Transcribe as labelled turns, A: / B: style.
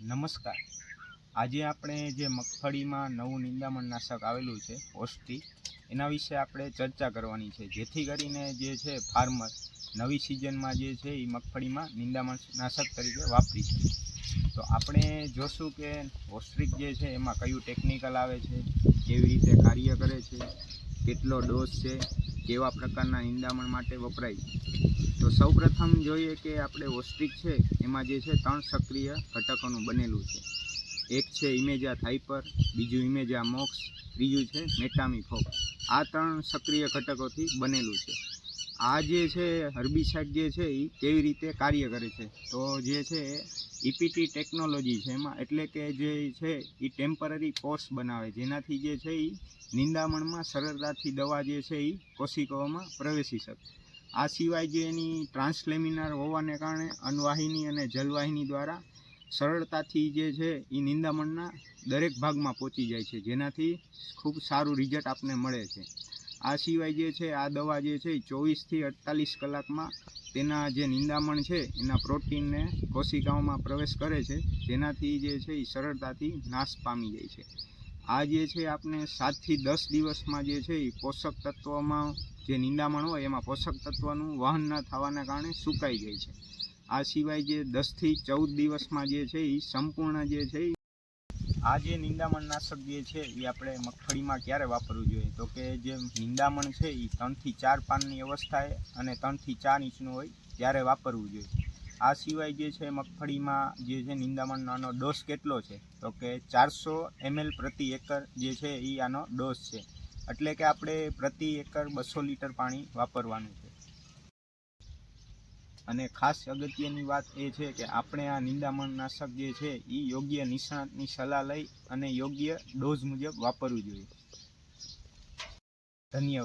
A: નમસ્કાર. આજે આપણે જે મગફળીમાં નવું નિંદામણ નાશક આવેલું છે, ઓસ્ટી, એના વિશે આપણે ચર્ચા કરવાની છે. જેથી કરીને જે છે, ફાર્મર નવી સિઝનમાં જે છે એ મગફળીમાં નિંદામણ નાશક તરીકે વાપરી શકે તો આપણે જોશું કે ઓસ્ટ્રિક જે છે, એમાં કયું ટેકનિકલ આવે છે, કેવી રીતે કાર્ય કરે છે, કેટલો ડોઝ છે કેવા પ્રકારના નિંદામણ માટે વપરાય. તો સૌપ્રથમ જોઈએ કે આપણે ઓસ્ટ્રિક છે, એમાં જે છે ત્રણ સક્રિય ઘટકોનું બનેલું છે. એક છે ઇમેજા થાઇપર, બીજું ઇમેજા મોક્સ, ત્રીજું છે મેટામીફોક આ ત્રણ સક્રિય ઘટકોથી બનેલું છે. આ જે છે હર્બિસાઇડ જે છે એ કેવી રીતે કાર્ય કરે છે? તો જે છે ઇપીટી ટેકનોલોજી છે એમાં, એટલે કે જે છે એ ટેમ્પરરી પોર્સ બનાવે. જેનાથી જે છે એ નિંદામણમાં સરળતાથી દવા જે છે એ કોશિકાઓમાં પ્રવેશી શકે. આ સિવાય જે એની ટ્રાન્સલેમિનાર હોવાને કારણે અનવાહિની અને જલવાહિની દ્વારા સરળતાથી જે છે એ નિંદામણના દરેક ભાગમાં પહોંચી જાય છે. જેનાથી ખૂબ સારું રિઝલ્ટ આપને મળે છે. આ સિવાય જે છે, આ દવા જે છે એ ચોવીસથી અડતાલીસ કલાકમાં તેના જે નિંદામણ છે, એના પ્રોટીનને કોશિકાઓમાં પ્રવેશ કરે છે, જેનાથી જે છે એ સરળતાથી નાશ પામી જાય છે. આ જે છે આપણે સાતથી દસ દિવસમાં જે છે એ પોષક તત્વોમાં જે નિંદામણ હોય, એમાં પોષક તત્વનું વહન ન થવાના કારણે સુકાઈ જાય છે. આ સિવાય જે દસથી ચૌદ દિવસમાં જે છે એ સંપૂર્ણ જે છે ઈ આ જે નિંદામણ નાશક જે છે એ આપણે મગફળીમાં ક્યારે વાપરવું જોઈએ? તો કે જે નિંદામણ છે એ ત્રણથી ચાર પાનની અવસ્થાએ અને ત્રણથી ચાર ઇંચનું હોય, ત્યારે વાપરવું જોઈએ. આ સિવાય જે છે, મગફળીમાં જે છે, નિંદામણનો ડોઝ કેટલો છે? તો કે ચારસો એમએલ પ્રતિ એકર જે છે એ આનો ડોઝ છે. એટલે કે આપણે પ્રતિ એકર બસો લીટર પાણી વાપરવાનું છે. અને ખાસ અગત્યની વાત એ છે કે આપણે આ નિંદામણ નાશક જે છે, એ યોગ્ય નિષ્ણાતની સલાહ લઈ અને યોગ્ય ડોઝ મુજબ વાપરવું જોઈએ. ધન્યવાદ.